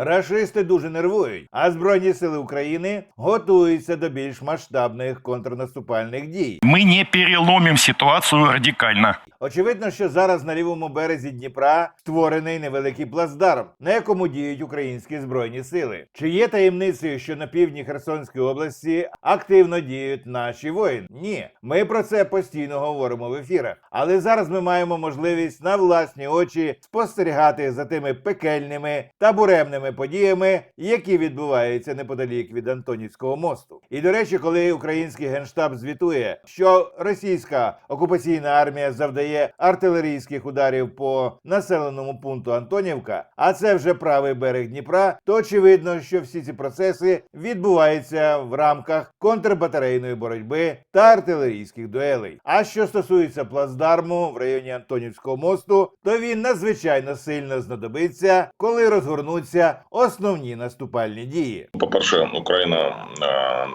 Рашисти дуже нервують, а збройні сили України готуються до більш масштабних контрнаступальних дій. Ми не переломимо ситуацію радикально. Очевидно, що зараз на лівому березі Дніпра створений невеликий плацдарм, на якому діють українські збройні сили. Чи є таємницею, що на півдні Херсонської області активно діють наші воїни? Ні, ми про це постійно говоримо в ефірах. Але зараз ми маємо можливість на власні очі спостерігати за тими пекельними та буремними подіями, які відбуваються неподалік від Антонівського мосту. І до речі, коли український генштаб звітує, що російська окупаційна армія завдає артилерійських ударів по населеному пункту Антонівка, а це вже правий берег Дніпра, то очевидно, що всі ці процеси відбуваються в рамках контрбатарейної боротьби та артилерійських дуелей. А що стосується плацдарму в районі Антонівського мосту, то він надзвичайно сильно знадобиться, коли розгорнуться основні наступальні дії. По-перше, Україна е,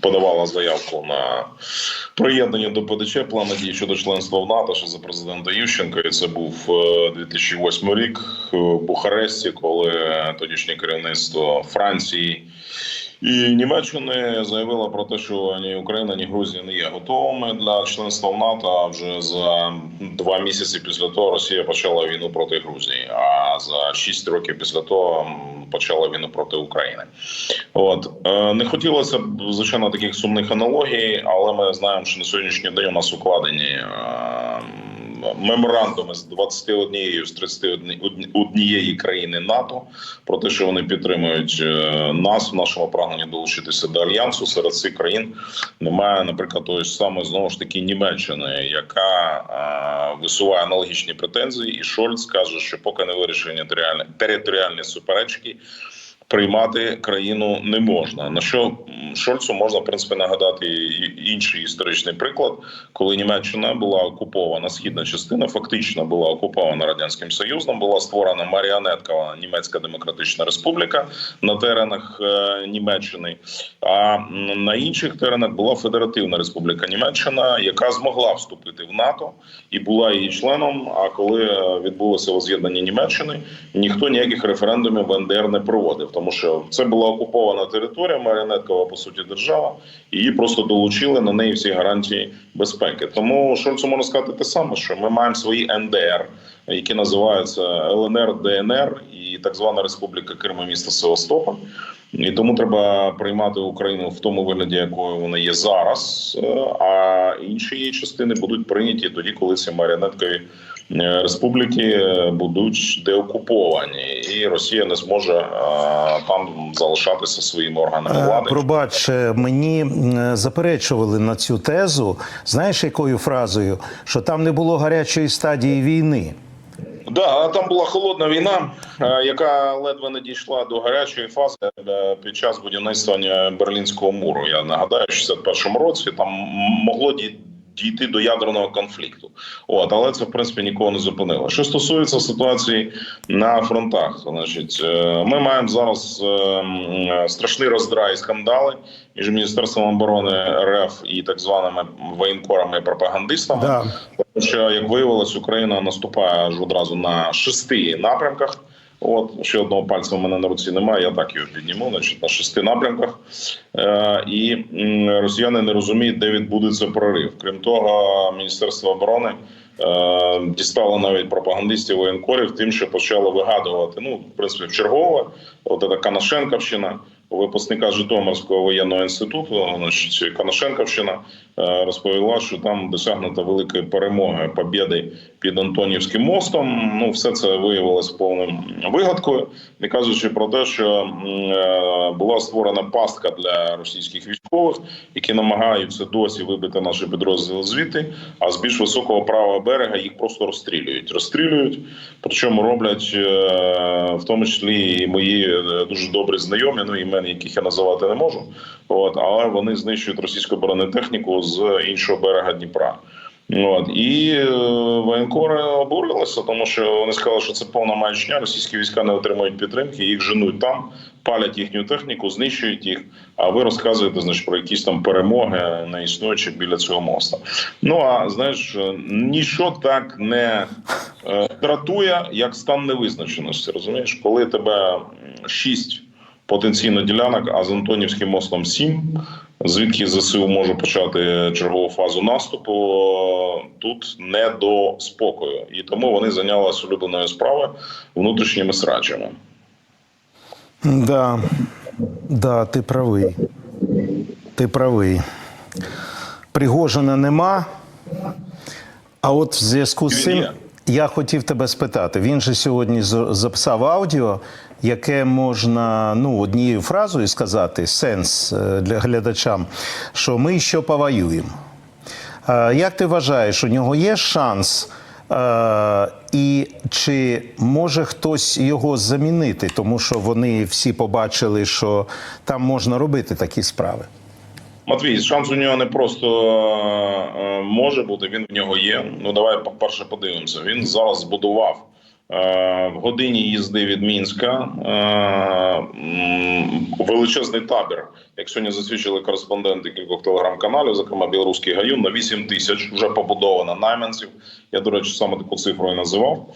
подавала заявку на приєднання до ПДЧ плана дій щодо членства в НАТО ще за президента Ющенка. І це був е, 2008 рік в Бухаресті, коли тодішнє керівництво Франції. І Німеччина заявила про те, що ні Україна, ні Грузія не є готовими для членства в НАТО. А вже за два місяці після того Росія почала війну проти Грузії. А за шість років після того почала війну проти України. От Е, не хотілося б звичайно таких сумних аналогій, але ми знаємо, що на сьогоднішній день у нас укладені. Меморандуми з 21 з 31 країни НАТО про те, що вони підтримують е, нас в нашому прагненні долучитися до альянсу. Серед цих країн немає, наприклад, тої ж самої знову ж таки Німеччини, яка е, висуває аналогічні претензії, і Шольц каже, що поки не вирішені територіальні суперечки. Приймати країну не можна. На що Шольцу можна в принципі нагадати інший історичний приклад, коли Німеччина була окупована, східна частина фактично була окупована радянським союзом. Була створена маріонеткова німецька демократична республіка на теренах е, Німеччини. А на інших теренах була Федеративна Республіка Німеччина, яка змогла вступити в НАТО і була її членом. А коли е, відбулося воз'єднання Німеччини, ніхто ніяких референдумів в НДР не проводив, тому що це була окупована територія, маріонеткова по суті держава, її просто долучили на неї всі гарантії безпеки. Тому Шольцу можна сказати те саме, що ми маємо свої НДР, які називаються ЛНР, ДНР і так звана Республіка і міста Севастополь. І тому треба приймати Україну в тому вигляді, якою вона є зараз. е, А інші її частини будуть прийняті тоді, коли ці маріонеткові республіки е, будуть деокуповані, і Росія не зможе е, там залишатися своїми органами Е, влади. Пробач, е, мені е, заперечували на цю тезу. Знаєш, якою фразою? Що там не було гарячої стадії війни. Да, там була холодна війна, е, яка ледве не дійшла до гарячої фази е, під час будівництва е, Берлінського муру. Я нагадаю, що в 61-му році там могло дійти до ядерного конфлікту. От, але це в принципі нікого не зупинило. Що стосується ситуації на фронтах, то, значить, е, ми маємо зараз е, е, страшний роздрай і скандали між міністерством оборони РФ і так званими воєнкорами і пропагандистами. Да. Тому що, як виявилось, Україна наступає аж одразу на шести напрямках. От ще одного пальця в мене на руці немає. Я так його підніму. Значить, на шести напрямках, е, і росіяни не розуміють, де відбудеться прорив. Крім того, міністерство оборони е, дістало навіть пропагандистів воєнкорів, тим, що почало вигадувати. Ну, в принципі, в чергове, от ця Канашенковщина. Випускника Житомирського воєнного інституту, Канашенковщина е, розповіла, що там досягнута великої перемоги побєди під Антонівським мостом. Ну, все це виявилось повним вигадкою, не кажучи про те, що е, була створена пастка для російських військових, які намагаються досі вибити наші підрозділи звідти. А з більш високого правого берега їх просто розстрілюють. Розстрілюють, причому роблять е, в тому числі і мої дуже добрі знайомі, ну імен яких я називати не можу. От але вони знищують російську бронетехніку з іншого берега Дніпра. От і е, воєнкори обурилися, тому що вони сказали, що це повна маячня. Російські війська не отримують підтримки, їх женуть там, палять їхню техніку, знищують їх. А ви розказуєте значить, про якісь там перемоги не існуючі біля цього моста. Ну а знаєш, ніщо так не е, дратує, як стан невизначеності. Розумієш, коли тебе шість потенційно ділянок, а з Антонівським мостом сім. Звідки ЗСУ може почати чергову фазу наступу? Тут не до спокою, і тому вони зайнялися улюбленою справою внутрішніми срачами. Да, да, ти правий. Ти правий. Пригожина нема. А от в зв'язку з цим. Я хотів тебе спитати. Він же сьогодні записав аудіо, яке можна ну, однією фразою сказати, сенс е, для глядачам, що ми ще повоюємо. Е, Як ти вважаєш, у нього є шанс? Е, І чи може хтось його замінити, тому що вони всі побачили, що там можна робити такі справи? Матвій, шанс у нього не просто е, може бути, він в нього є. Ну давай по перше подивимося. Він зараз збудував е, в годині їзди від Мінська е, величезний табір. Як сьогодні засвідчили кореспонденти кількох телеграм-каналів, зокрема білоруський гаюн, на 8 тисяч вже побудовано найманців. Я, до речі, саме таку цифру і називав.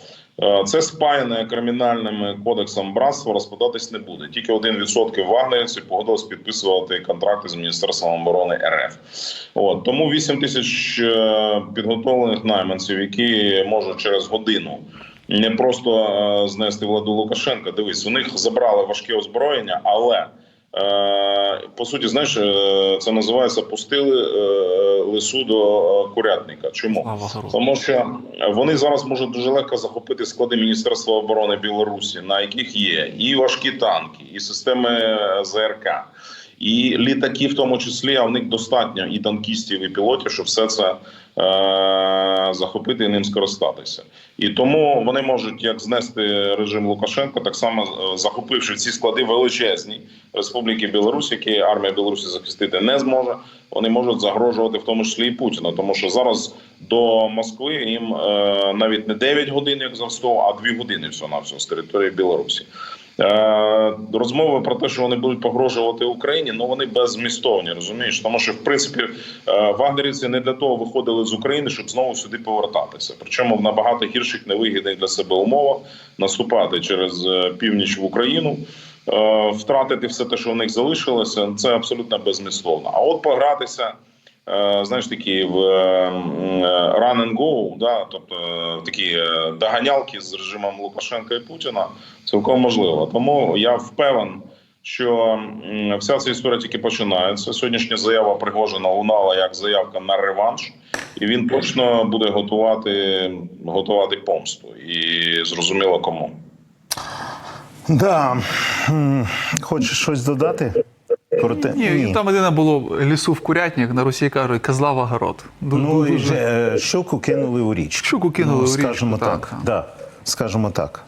Е, Це спаяне кримінальним кодексом братства розпадатись не буде. Тільки 1% вагнерівців погодились підписувати контракти з міністерством оборони РФ. От тому 8 тисяч е, підготовлених найманців, які можуть через годину. Не просто е, знести владу Лукашенка. Дивись, у них забрали важке озброєння, але по суті, знаєш, е, це називається пустили е, лису до е, курятника. Чому? Тому що вони зараз можуть дуже легко захопити склади Міністерства оборони Білорусі, на яких є і важкі танки, і системи ЗРК, і літаки, в тому числі, а в них достатньо і танкістів, і пілотів, щоб все це е- захопити і ним скористатися. І тому вони можуть як знести режим Лукашенка, так само е, захопивши ці склади величезні Республіки Білорусь, які армія Білорусі захистити не зможе. Вони можуть загрожувати в тому числі і Путіна, тому що зараз до Москви їм е, навіть не 9 годин, як за 100, а 2 години всього на всього з території Білорусі. Е, розмови про те, що вони будуть погрожувати Україні, ну вони беззмістовні, розумієш, тому що в принципі е, вагнерівці не для того виходили з України, щоб знову сюди повертатися. Причому в набагато гірших невигідних для себе умовах наступати через е, північ в Україну. Втратити все те, що в них залишилося, це абсолютно беззмістовно. А от погратися, знаєш, такі в е, е, run and go, да, тобто е, такі е, доганялки з режимом Лукашенка і Путіна, цілком можливо. Тому я впевнен, що вся ця історія тільки починається. Сьогоднішня заява Пригожина лунала як заявка на реванш, і він точно буде готувати, готувати помсту. І зрозуміло кому. Да. Хочеш щось додати? Про Ні, Ні, там єдине було лісу в курятник, на Росії кажуть, козла в огород. Ну, і е, щуку кинули у річку. Щуку кинули ну, у річ. скажімо так. так. Да, скажімо так.